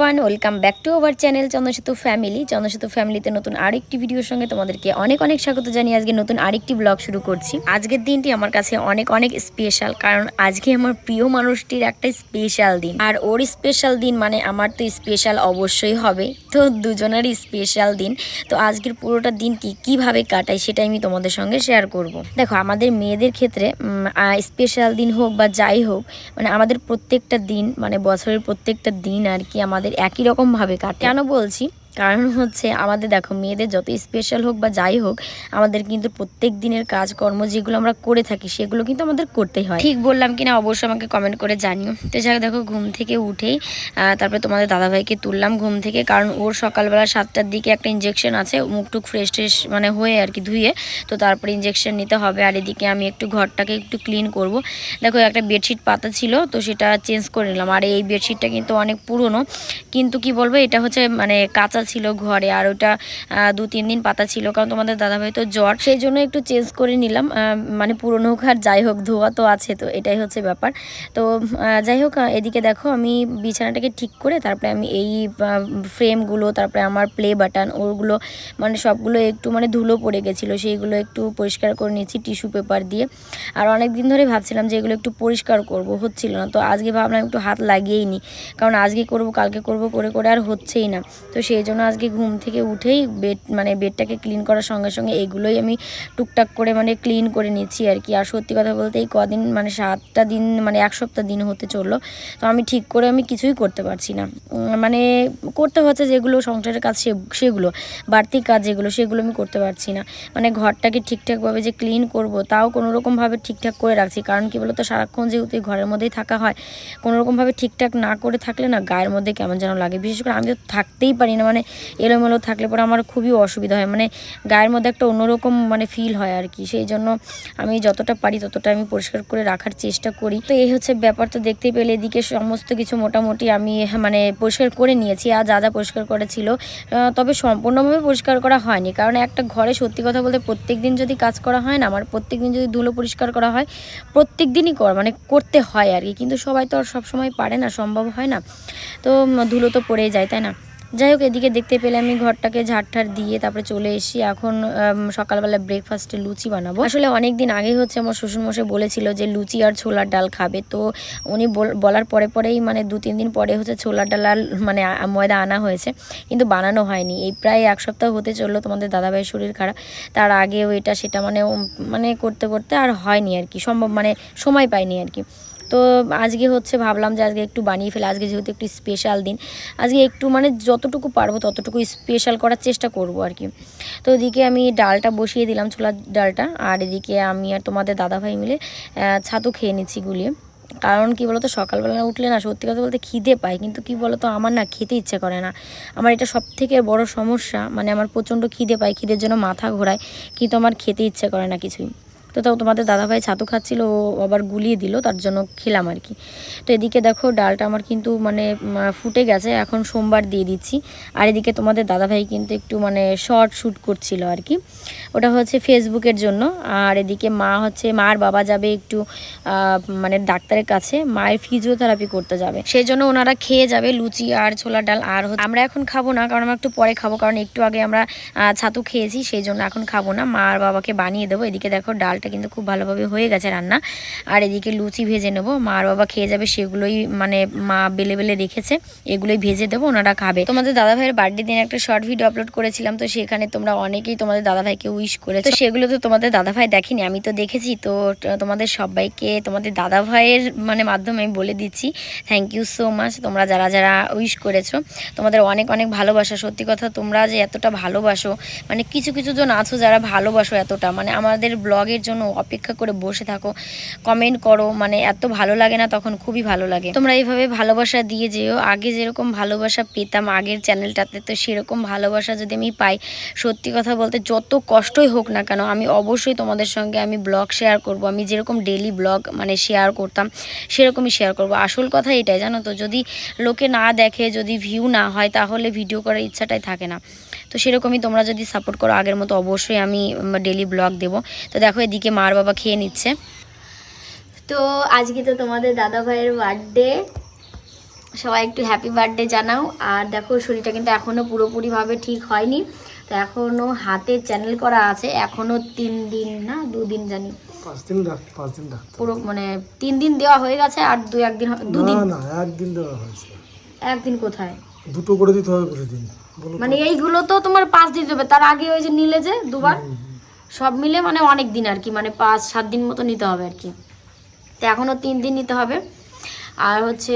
Everyone welcome back to our channel Chandrasetu family Chandrasetu ফ্যামিলিতে নতুন আরেকটি ভিডিওর সঙ্গে তোমাদেরকে অনেক অনেক স্বাগত জানিয়ে আজকে নতুন আরেকটি ব্লগ শুরু করছি। আজকের দিনটি আমার কাছে অনেক অনেক স্পেশাল কারণ আজকে আমার প্রিয় মানুষটির একটা স্পেশাল দিন। আর ওর স্পেশাল দিন মানে আমার তো স্পেশাল অবশ্যই হবে। তো দুজনেরই স্পেশাল দিন। তো আজকের পুরোটা দিনটি কীভাবে কাটাই সেটাই আমি তোমাদের সঙ্গে শেয়ার করব। দেখো, আমাদের মেয়েদের ক্ষেত্রে স্পেশাল দিন হোক বা যাই হোক মানে আমাদের প্রত্যেকটা দিন মানে বছরের প্রত্যেকটা দিন আর কি আমাদের একই রকমভাবে কাটে। কেন বলছি? কারণ হচ্ছে আমাদের দেখো মেয়েদের যত স্পেশাল হোক বা যাই হোক আমাদের কিন্তু প্রত্যেক দিনের কাজকর্ম যেগুলো আমরা করে থাকি সেগুলো কিন্তু আমাদের করতেই হয়। ঠিক বললাম কিনা? অবশ্যই আমাকে কমেন্ট করে জানিও। তো যাই হোক, দেখো ঘুম থেকে উঠেই তারপরে তোমাদের দাদাভাইকে তুললাম ঘুম থেকে কারণ ওর সকালবেলা সাতটার দিকে একটা ইঞ্জেকশন আছে মুখ টুক ফ্রেশ ট্রেশ মানে হয়ে আর কি ধুয়ে তো তারপরে ইঞ্জেকশন নিতে হবে। আর এদিকে আমি একটু ঘরটাকে একটু ক্লিন করব। দেখো একটা বেডশিট পাতা ছিল তো সেটা চেঞ্জ করে নিলাম। আর এই বেডশিটটা কিন্তু অনেক পুরনো কিন্তু কি বলব এটা হচ্ছে মানে কাঁচা ছিল ঘরে আর ওটা দু, তিন দিন পাতা ছিল, কারণ তোমাদের দাদাভাই তো জ্বর। সেই জন্য একটু চেঞ্জ করে নিলাম মানে পুরনো হোক আর যাই হোক, ধোয়া তো আছে তো, এটাই হচ্ছে ব্যাপার। তো যাই হোক এদিকে দেখো আমি বিছানাটাকে ঠিক করে তারপরে আমি এই ফ্রেমগুলো তারপরে আমার প্লে বাটন ওগুলো মানে সবগুলো একটু মানে ধুলো পড়ে গেছিল, সেইগুলো একটু পরিষ্কার করে নিয়েছি টিস্যু পেপার দিয়ে। আর অনেক দিন ধরে ভাবছিলাম যে এগুলো একটু পরিষ্কার করব, হচ্ছিল না, তো আজকে ভাবলাম একটু হাত লাগিয়েই নি, কারণ আজকে করব, কালকে করব, করে করে আর হচ্ছেই না। তো সেই জন্য আজকে ঘুম থেকে উঠেই বেড মানে বেডটাকে ক্লিন করার সঙ্গে সঙ্গে এগুলোই আমি টুকটাক করে মানে ক্লিন করে নিচ্ছি আর কি। আর সত্যি কথা বলতে এই কদিন মানে সাতটা দিন মানে এক সপ্তাহ দিন হতে চলল। তো আমি ঠিক করে আমি কিছুই করতে পারছি না। মানে করতে হচ্ছে যেগুলো সংসারের কাজ সেগুলো, বাড়তি কাজ যেগুলো, সেগুলো আমি করতে পারছি না। মানে ঘরটাকে ঠিকঠাকভাবে যে ক্লিন করব, তাও কোনো রকমভাবে ঠিকঠাক করে রাখছি। কারণ কি বলতো, সারাক্ষণ যেহেতু এই ঘরের মধ্যেই থাকা হয় কোনো রকমভাবে ঠিকঠাক না করে থাকলে না গায়ের মধ্যে কেমন যেন লাগে। বিশেষ করে আমি তো থাকতেই পারি না মানে এলোমেলো থাকলে পরে আমার খুবই অসুবিধা হয়। মানে গায়ের মধ্যে একটা অন্যরকম মানে ফিল হয় আর কি। সেই জন্য আমি যতটা পারি ততটা আমি পরিষ্কার করে রাখার চেষ্টা করি। তো এই হচ্ছে ব্যাপার। তো দেখতেই পেলে এদিকে সমস্ত কিছু মোটামুটি আমি মানে পরিষ্কার করে নিয়েছি। আর যা যা পরিষ্কার করেছিল আহ, তবে সম্পূর্ণভাবে পরিষ্কার করা হয়নি। কারণ একটা ঘরে সত্যি কথা বলতে প্রত্যেক দিন যদি কাজ করা হয় না আমার প্রত্যেক দিন যদি ধুলো পরিষ্কার করা হয় প্রত্যেক দিনই কর মানে করতে হয় আর কি। কিন্তু সবাই তো আর সবসময় পারে না সম্ভব হয় না। তো ধুলো তো পড়েই যায় তাই না? যাই হোক, এদিকে দেখতে পেলে আমি ঘরটাকে ঝাড়ঠাড় দিয়ে তারপরে চলে এসেছি। এখন সকালবেলা ব্রেকফাস্টে লুচি বানাবো। আসলে অনেক দিন আগেই হচ্ছে আমার শ্বশুরমশাই বলেছিল যে লুচি আর ছোলার ডাল খাবে। তো উনি বল- বলার পরে পরেই মানে দু তিন দিন পরে হচ্ছে ছোলার ডাল আর মানে ময়দা আনা হয়েছে। কিন্তু বানানো হয়নি। এই প্রায় এক সপ্তাহ হতে চলল তোমাদের দাদাভাইয়ের শরীর খারাপ। তার আগেও এটা, সেটা মানে মানে করতে করতে আর হয়নি আর কি। সম্ভব মানে সময় পাইনি আর কি। তো আজকে হচ্ছে ভাবলাম যে আজকে একটু বানিয়ে ফেলে, আজকে যেহেতু একটু স্পেশাল দিন, আজকে একটু মানে যতটুকু পারব ততটুকু স্পেশাল করার চেষ্টা করব আর কি। তো ওদিকে আমি ডালটা বসিয়ে দিলাম ছোলার ডালটা, আর এদিকে আমি আর তোমাদের দাদাভাই মিলে ছাতু খেয়ে নিচ্ছি গুলিয়ে। কারণ কি বলতো, সকালবেলা উঠলে না সত্যি কথা বলতে খিদে পায়, কিন্তু কি বলতো, আমার না খেতে ইচ্ছে করে না। আমার এটা সব থেকে বড় সমস্যা মানে আমার প্রচণ্ড খিদে পায়, খিদের জন্য মাথা ঘোরায়, কিন্তু আমার খেতে ইচ্ছে করে না কিছুই। তো তাও তোমাদের দাদাভাই ছাতু খাচ্ছিল, ও আবার গুলিয়ে দিল, তার জন্য খেলাম আর কি। তো এদিকে দেখো ডালটা আমার কিন্তু মানে ফুটে গেছে, এখন সোমবার দিয়ে দিচ্ছি। আর এদিকে তোমাদের দাদাভাই কিন্তু একটু মানে শর্ট শ্যুট করছিল আর কি। ওটা হচ্ছে ফেসবুকের জন্য। আর এদিকে মা হচ্ছে, মার বাবা যাবে একটু মানে ডাক্তারের কাছে, মায়ের ফিজিওথেরাপি করতে যাবে। সেই জন্য ওনারা খেয়ে যাবে লুচি আর ছোলার ডাল। আর আমরা এখন খাব না, কারণ আমরা একটু পরে খাব, কারণ একটু আগে আমরা ছাতু খেয়েছি, সেই জন্য এখন খাব না। মা আর বাবাকে বানিয়ে দেবো। এদিকে দেখো ডালটা কিন্তু খুব ভালোভাবে হয়ে গেছে রান্না। আর এদিকে লুচি ভেজে নেব। মা আর বাবা খেয়ে যাবে সেগুলোই মানে মা বেলে বেলে রেখেছে। এগুলোই ভেজে দেবো, ওনারা খাবে। তোমাদের দাদা ভাইয়ের বার্থডে দিন একটা শর্ট ভিডিও আপলোড করেছিলাম, তো সেখানে তোমরা অনেকেই তোমাদের দাদা ভাইকে উইশ করেছ সেগুলো তো তোমাদের দাদা ভাই দেখেনি, আমি তো দেখেছি। তো তোমাদের সবাইকে, তোমাদের দাদা ভাইয়ের মানে মাধ্যমে আমি বলে দিচ্ছি। থ্যাংক ইউ সো মাচ তোমরা যারা যারা উইশ করেছ। তোমাদের অনেক অনেক ভালোবাসা। সত্যি কথা, তোমরা যে এতটা ভালোবাসো মানে কিছু কিছু জন আছো যারা ভালোবাসো এতটা। মানে আমাদের ব্লগের জন্য অপেক্ষা করে বসে থাকো কমেন্ট করো মানে এত ভালো লাগে না তখন খুবই ভালো লাগে। তোমরা এইভাবে ভালোবাসা দিয়ে যেও। আগে যেরকম ভালোবাসা পেতাম আগের চ্যানেলটাতে তো সেরকম ভালোবাসা যদি আমি পাই, সত্যি কথা বলতে যত কষ্টই হোক না কেন, আমি অবশ্যই তোমাদের সঙ্গে আমি ব্লগ শেয়ার করব। আমি যেরকম ডেলি ব্লগ মানে শেয়ার করতাম, সেরকমই শেয়ার করব। আসল কথা এটাই, জানো তো, যদি লোকে না দেখে, যদি ভিউ না হয়, তাহলে ভিডিও করার ইচ্ছাটাই থাকে না। তো সেরকমই তোমরা যদি সাপোর্ট করো, আগের মতো অবশ্যই আমি ডেলি ব্লগ দেবো। তো দেখো, এদিকে মার বাবা খেয়ে নিচ্ছে। তো আজকে তো তোমাদের দাদা ভাইয়ের বার্থডে সবাই একটু হ্যাপি বার্থডে জানাও। আর দেখো শরীরটা কিন্তু এখনও পুরোপুরিভাবে ঠিক হয়নি। তো এখনও হাতে চ্যানেল করা আছে। এখনও তিন দিন না দুদিন জানি। পাঁচ দিন রাখ পাঁচ দিন রাখতে পুরো মানে তিন দিন দেওয়া হয়ে গেছে আর দু একদিন দুদিন না না একদিন দেওয়া হয়েছে। একদিন কোথায়? দুটো করে দিতে হবে প্রতিদিন। মানে এইগুলো তো তোমার পাঁচ দিন দেবে। তার আগে ওই যে নিলে যে দুবার? সব মিলে মানে অনেক দিন আর কি মানে পাঁচ সাত দিন মতো নিতে হবে আর কি। তো এখনও তিন দিন নিতে হবে। আর হচ্ছে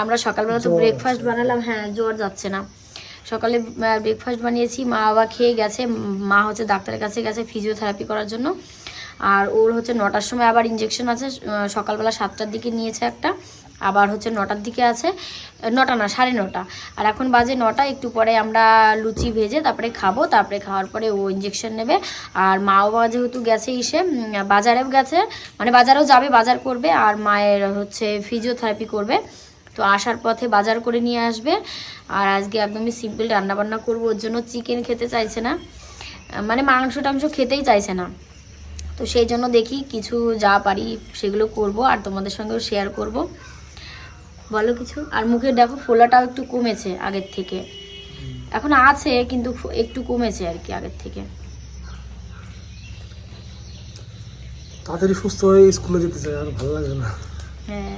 আমরা সকালবেলা তো ব্রেকফাস্ট বানালাম হ্যাঁ জ্বর যাচ্ছে না। সকালে ব্রেকফাস্ট বানিয়েছি মা বাবা খেয়ে গেছে মা হচ্ছে ডাক্তারের কাছে গেছে ফিজিওথেরাপি করার জন্য। আর ওর হচ্ছে নটার সময় আবার ইঞ্জেকশন আছে সকালবেলা সাতটার দিকে নিয়েছে একটা। আবার হচ্ছে নটার দিকে আছে, নটা না, সাড়ে নটা। আর এখন বাজে নটা, একটু পরে আমরা লুচি ভেজে তারপরে খাব, তারপরে খাওয়ার পরে ও ইঞ্জেকশন নেবে। আর মা বাবা যেহেতু গেছে ইসে বাজারেও গেছে মানে বাজারেও যাবে, বাজার করবে, আর মায়ের হচ্ছে ফিজিওথেরাপি করবে। তো আসার পথে বাজার করে নিয়ে আসবে। আর আজকে একদমই সিম্পল রান্নাবান্না করব, ওর জন্য চিকেন খেতে চাইছে না। মানে মাংস টাংস খেতেই চাইছে না। তো সেই জন্য দেখি কিছু যা পারি সেগুলো করব, আর তোমাদের সঙ্গেও শেয়ার করব। বলো কিছু। আর মুখে দেখো ফোলাটাও একটু কমেছে আগের থেকে। এখন আছে কিন্তু একটু কমেছে আর কি আগের থেকে। তাড়াতাড়ি সুস্থ হয়ে স্কুলে যেতে চাই আর ভালো লাগে না। হ্যাঁ।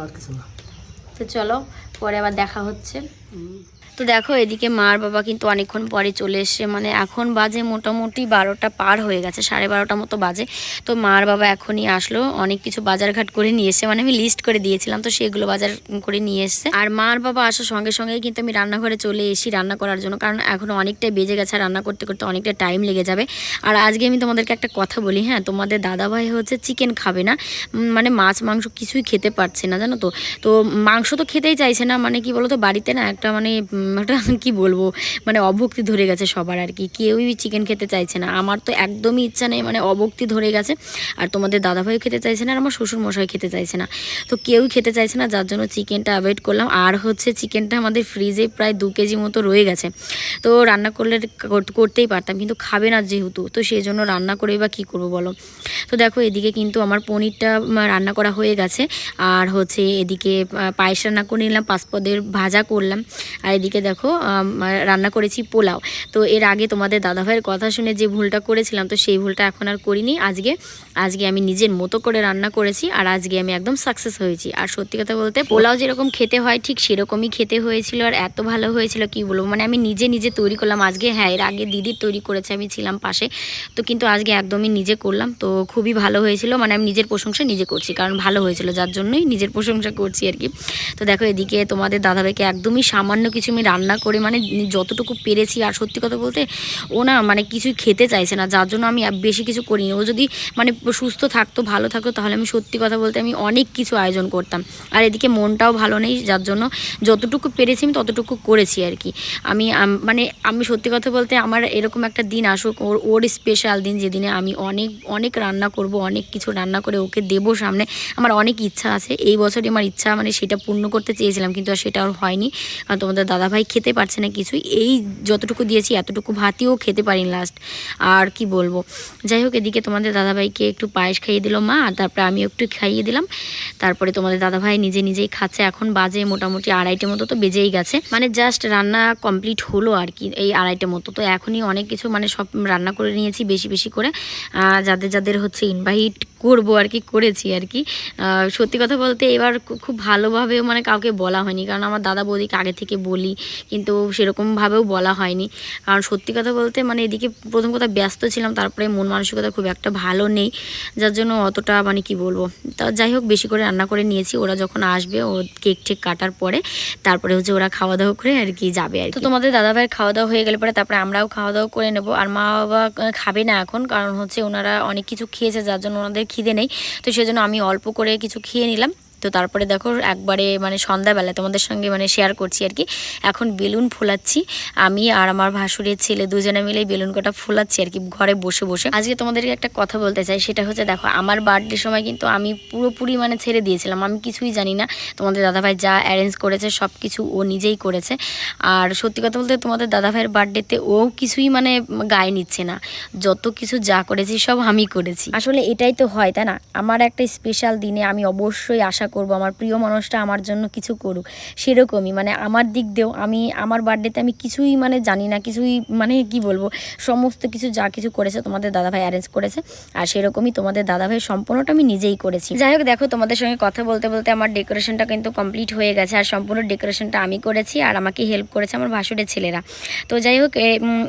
আর কিছু না। তো চলো পরে আবার দেখা হচ্ছে। তো দেখো, এদিকে মার বাবা কিন্তু অনেকক্ষণ পরে চলে এসছে। মানে এখন বাজে মোটামুটি বারোটা পার হয়ে গেছে, সাড়ে বারোটা মতো বাজে। তো মার বাবা এখনই আসলো, অনেক কিছু বাজারঘাট করে নিয়ে এসছে। মানে আমি লিস্ট করে দিয়েছিলাম, তো সেগুলো বাজার করে নিয়ে এসছে। আর মার বাবা আসার সঙ্গে সঙ্গেই কিন্তু আমি রান্নাঘরে চলে এসি রান্না করার জন্য, কারণ এখনও অনেকটাই বেজে গেছে রান্না করতে করতে অনেকটা টাইম লেগে যাবে। আর আজকে আমি তোমাদেরকে একটা কথা বলি হ্যাঁ? তোমাদের দাদাভাই হচ্ছে চিকেন খাবে না। মানে মাছ, মাংস কিছুই খেতে পারছে না, জানো তো? তো মাংস তো খেতেই চাইছে না মানে কি বলতো? বাড়িতে না একটা মানে একটা কি বলব? মানে অভক্তি ধরে গেছে সবার আর কি। কেউই চিকেন খেতে চাইছে না। আমার তো একদমই ইচ্ছা নেই মানে অভক্তি ধরে গেছে। আর তোমাদের দাদাভাই খেতে চাইছে না, আর আমার শ্বশুর মশাই খেতে চাইছে না। তো কেউই খেতে চাইছে না, যার জন্য চিকেনটা অ্যাভয়েড করলাম। আর হচ্ছে চিকেনটা আমাদের ফ্রিজে প্রায় দু কেজি মতো রয়ে গেছে। তো রান্না করলে করতেই পারতাম, কিন্তু খাবে না যেহেতু। তো সেই জন্য রান্না করে বা কী করব বলো? তো দেখো, এদিকে কিন্তু আমার পনিরটা রান্না করা হয়ে গেছে। আর হচ্ছে এদিকে পায়েস রান্না করে নিলাম, পাঁচপদের ভাজা করলাম। আর এদিকে দেখো রান্না করেছি পোলাও। তো এর আগে তোমাদের দাদাভাইয়ের কথা শুনে যে ভুলটা করেছিলাম, তো সেই ভুলটা এখন আর করিনি। আজকে আজকে আমি নিজের মতো করে রান্না করেছি আর আজকে আমি একদম সাকসেস হয়েছি। আর সত্যি কথা বলতে পোলাও যেরকম খেতে হয়, ঠিক সেরকমই খেতে হয়েছিল আর এত ভালো হয়েছিল কি বলব? মানে আমি নিজে নিজে তৈরি করলাম। আজকে হ্যাঁ এর আগে দিদির তৈরি করেছে, আমি ছিলাম পাশে। তো কিন্তু আজকে একদমই নিজে করলাম। তো খুবই ভালো হয়েছিল। মানে আমি নিজের প্রশংসা নিজে করছি, কারণ ভালো হয়েছিল। যার জন্যই নিজের প্রশংসা করছি আর কি। তো দেখো এদিকে তোমাদের দাদাভাইকে একদমই সামান্য কিছু আমি রান্না করে মানে যতটুকু পেরেছি আর সত্যি কথা বলতে ও না মানে কিছুই খেতে চাইছে না। যার জন্য আমি বেশি কিছু করিনি। ও যদি মানে সুস্থ থাকতো, ভালো থাকতো, তাহলে আমি সত্যি কথা বলতে আমি অনেক কিছু আয়োজন করতাম। আর এদিকে মনটাও ভালো নেই, যার জন্য যতটুকু পেরেছি আমি ততটুকু করেছি আর কি। আমি মানে আমি সত্যি কথা বলতে আমার এরকম একটা দিন আসুক, ওর ওর স্পেশাল দিন যেদিনে আমি অনেক অনেক রান্না করব, অনেক কিছু রান্না করে ওকে দেবো সামনে, আমার অনেক ইচ্ছা আছে। এই বছরই আমার ইচ্ছা মানে সেটা পূর্ণ করতে চেয়েছিলাম, কিন্তু আর সেটা আর হয়নি। কারণ তোমাদের দাদাভাই খেতে পারছে না কিছুই, এই যতটুকু দিয়েছি, এতটুকু ভাতিও খেতে পারিনি লাস্ট আর কি বলব? যাই হোক, এদিকে তোমাদের দাদাভাইকে একটু পায়েস খাইয়ে দিল মা, তারপরে আমি একটু খাইয়ে দিলাম। তারপরে তোমাদের দাদাভাই নিজে নিজেই খাচ্ছে, এখন বাজে মোটামুটি আড়াইটে মতো তো বেজেই গেছে। মানে জাস্ট রান্না কমপ্লিট হলো আর কি এই আড়াইটে মতো। তো এখনই অনেক কিছু মানে সব রান্না করে নিয়েছি বেশি বেশি করে। যাদের যাদের হচ্ছে ইনভাইট করব আর কি করেছি আর কি। সত্যি কথা বলতে এবার খুব ভালোভাবে মানে কাউকে বলা হয়নি। কারণ আমার দাদা বৌদিকে আগে থেকে বলি কিন্তু সেরকমভাবেও বলা হয়নি। কারণ সত্যি কথা বলতে মানে এদিকে প্রথম কথা ব্যস্ত ছিলাম তারপরে মন মানসিকতা খুব একটা ভালো নেই। যার জন্য অতটা মানে কি বলব তা যাই হোক বেশি করে রান্না করে নিয়েছি। ওরা যখন আসবে ও কেক ঠেক কাটার পরে তারপরে হচ্ছে ওরা খাওয়া দাওয়া করে আর কি যাবে আর কি। তো তোমাদের দাদা ভাইয়ের খাওয়া দাওয়া হয়ে গেলে পরে তারপরে আমরাও খাওয়া দাওয়া করে নেব। আর মা বাবা খাবে না এখন কারণ হচ্ছে ওনারা অনেক কিছু খেয়েছে যার জন্য ওনাদের খিদে নেই। তো সেজন্য আমি অল্প করে কিছু খেয়ে নিলাম। তো তারপরে দেখো একবারে মানে সন্ধ্যাবেলা তোমাদের সঙ্গে মানে শেয়ার করছি আর কি। এখন বেলুন ফোলাচ্ছি। আমি আর আমার ভাসুরের ছেলে দুজনে মিলে বেলুন কটা ফোলাচ্ছি আর কি ঘরে বসে বসে। আজকে তোমাদেরকে একটা কথা বলতে চাই, সেটা হচ্ছে দেখো, আমার বার্থডে সময় কিন্তু আমি পুরোপুরি মানে ছেড়ে দিয়েছিলাম। আমি কিছুই জানি না, তোমাদের দাদাভাই যা অ্যারেঞ্জ করেছে সব কিছু ও নিজেই করেছে। আর সত্যি কথা বলতে তোমাদের দাদাভাইয়ের বার্থডেতে ও কিছুই মানে গায়ে নিচ্ছে না। যত কিছু যা করেছি সব আমি করেছি। আসলে এটাই তো হয়, তাই না? আমার একটা স্পেশাল দিনে আমি অবশ্যই আশা করব, আমার প্রিয় মানুষটা আমার জন্য কিছু করুক। সেরকমই মানে আমার দিক দিয়েও আমি, আমার বার্থডেতে আমি কিছুই মানে জানি না, কিছুই মানে কি বলব, সমস্ত কিছু যা কিছু করেছে তোমাদের দাদাভাই অ্যারেঞ্জ করেছে, আর সেরকমই তোমাদের দাদাভাই সম্পূর্ণটা আমি নিজেই করেছি। যাই হোক, দেখো তোমাদের সঙ্গে কথা বলতে বলতে আমার ডেকোরেশনটা কিন্তু কমপ্লিট হয়ে গেছে, আর সম্পূর্ণ ডেকোরেশনটা আমি করেছি, আর আমাকে হেল্প করেছে আমার ভাসুরের ছেলেরা। তো যাই হোক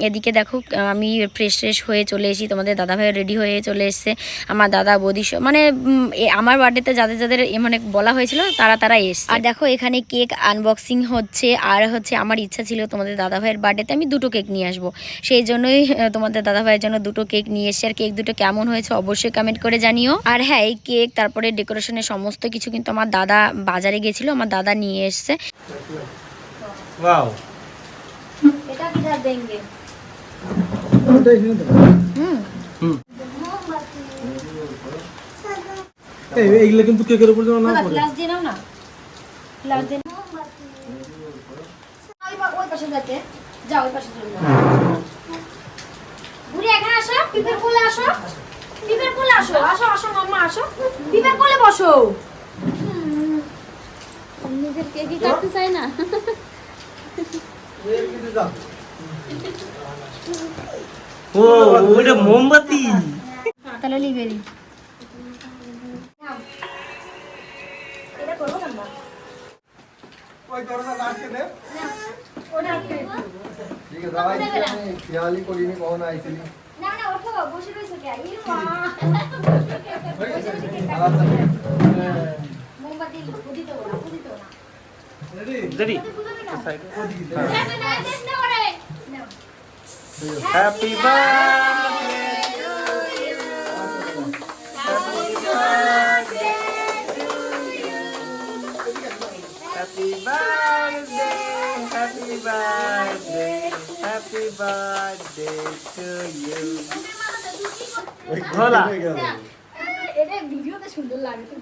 এদিকে দেখো, আমি ফ্রেশ ফ্রেশ হয়ে চলে এসেছি, তোমাদের দাদাভাই রেডি হয়ে চলে এসছে, আমার দাদা বৌদি মানে আমার বার্থডেতে যাদের যাদের মানে বলা হয়েছিল তারা তারা এসছে। আর দেখো এখানে কেক আনবক্সিং হচ্ছে আর হচ্ছে আমার ইচ্ছা ছিল তোমাদের দাদাভাইয়ের বার্থডেতে আমি দুটো কেক নিয়ে আসব। সেই জন্যই তোমাদের দাদাভাইয়ের জন্য দুটো কেক নিয়ে এসছি। আর কেক দুটো কেমন হয়েছে অবশ্যই কমেন্ট করে জানিও। আর হ্যাঁ এই কেক তারপরে ডেকোরেশনের সমস্ত কিছু কিন্তু আমার দাদা বাজারে গেছিল আমার দাদা নিয়ে এসছে। এটা কি হুম। হুম। এইগুলো কিন্তু কেকের উপর যেন না পড়ে। গ্লাস দিয়ে নাও না। গ্লাস দিয়ে ওই পা- ওই পাশে যাতে যাও ওই পাশে চলে যাও বুড়ি এখানে আসো। পিপের কোলে আসো। পিপের কোলে আসো। আসো আসো মাম্মা আসো। পিপের কোলে বসো। নিজের কেকই কাটতে চাই না। ও ওটা মোমবাতি। তাহলে লিবেরি খেয়ালি করিনি কখন আইছিলি। না না ওঠো বসে রয়েছে কে? এই মা। মোমবাতি বুদ্ধি দেবো না বুদ্ধি দেবো না। Ready. Happy birthday happy birthday happy birthday to you Bhola এটা ভিডিওতে সুন্দর লাগে তো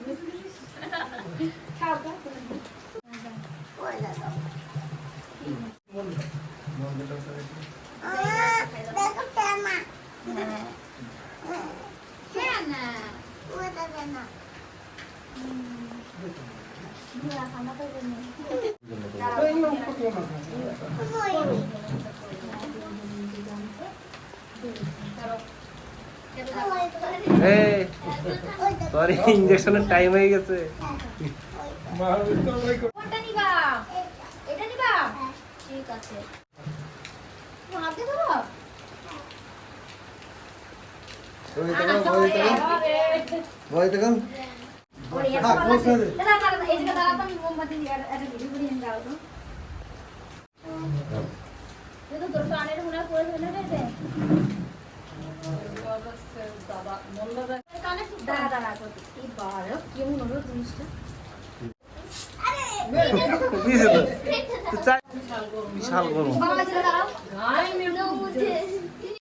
এই তোর ইঞ্জেকশনের টাইম হয়ে গেছে। ঠিক আছে। হাতে ধরো। বিশাল গরম বাবা, এই জায়গায় দাঁড়াও।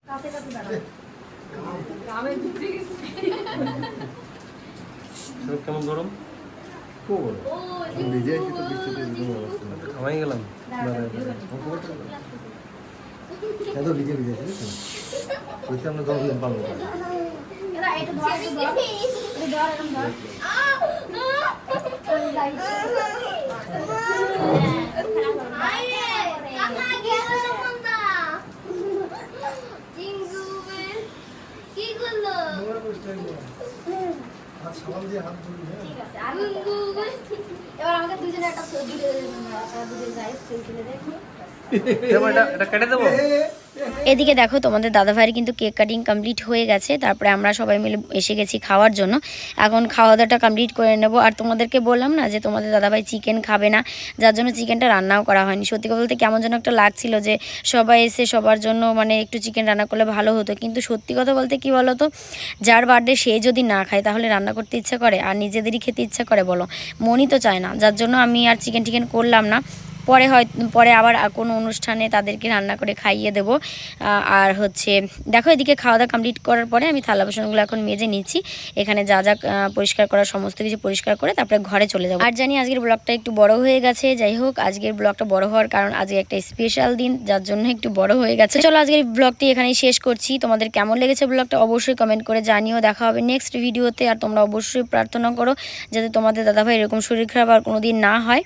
কাছে কাছে দাঁড়াও। শরীর কেমন গরম? নিজে বৃষ্টিতে এরকম অবস্থা থামাই গেলাম। এত ভিজে ভিজে ছিল বলছি আমরা দশ দিন পালন করি। কি করল? হাত সাবান দিয়ে হাত ধুবি ঠিক আছে, আর এবার আমাকে দুজনে একটা ছবি যাই দেখি। এটা এটা কেটে দেবো? এদিকে দেখো, তোমাদের দাদাভাইয়ের কিন্তু কেক কাটিং কমপ্লিট হয়ে গেছে। তারপরে আমরা সবাই মিলে এসে গেছি খাওয়ার জন্য। এখন খাওয়া দাওয়াটা কমপ্লিট করে নেব। আর তোমাদেরকে বললাম না যে তোমাদের দাদাভাই চিকেন খাবে না, যার জন্য চিকেনটা রান্নাও করা হয়নি। সত্যি কথা বলতে কেমন যেন একটা লাগছিল যে সবাই এসে সবার জন্য মানে একটু চিকেন রান্না করলে ভালো হতো। কিন্তু সত্যি কথা বলতে কি বলো তো যার বার্থডে সে যদি না খায়, তাহলে রান্না করতে ইচ্ছা করে, আর নিজেদেরই খেতে ইচ্ছা করে বলো। মনই তো চায় না। যার জন্য আমি আর চিকেন টিকেন করলাম না। পরে হয়, পরে আবার কোনো অনুষ্ঠানে তাদেরকে রান্না করে খাইয়ে দেবো। আর হচ্ছে, দেখো এদিকে খাওয়া দাওয়া কমপ্লিট করার পরে আমি থালা বাসনগুলো এখন মেজে নিচ্ছি। এখানে যা যা পরিষ্কার করার সমস্ত কিছু পরিষ্কার করে তারপরে ঘরে চলে যাব। আর জানি আজকের ব্লগটা একটু বড় হয়ে গেছে, যাই হোক, আজকের ব্লগটা বড় হওয়ার কারণ আজকে একটা স্পেশাল দিন, যার জন্য একটু বড় হয়ে গেছে। চলো আজকের ব্লগটি এখানেই শেষ করছি। তোমাদের কেমন লেগেছে ব্লগটা অবশ্যই কমেন্ট করে জানিও। দেখা হবে নেক্সট ভিডিওতে আর তোমরা অবশ্যই প্রার্থনা করো, যাতে তোমাদের দাদাভাই এরকম শরীর খারাপ আর কোনো দিন না হয়।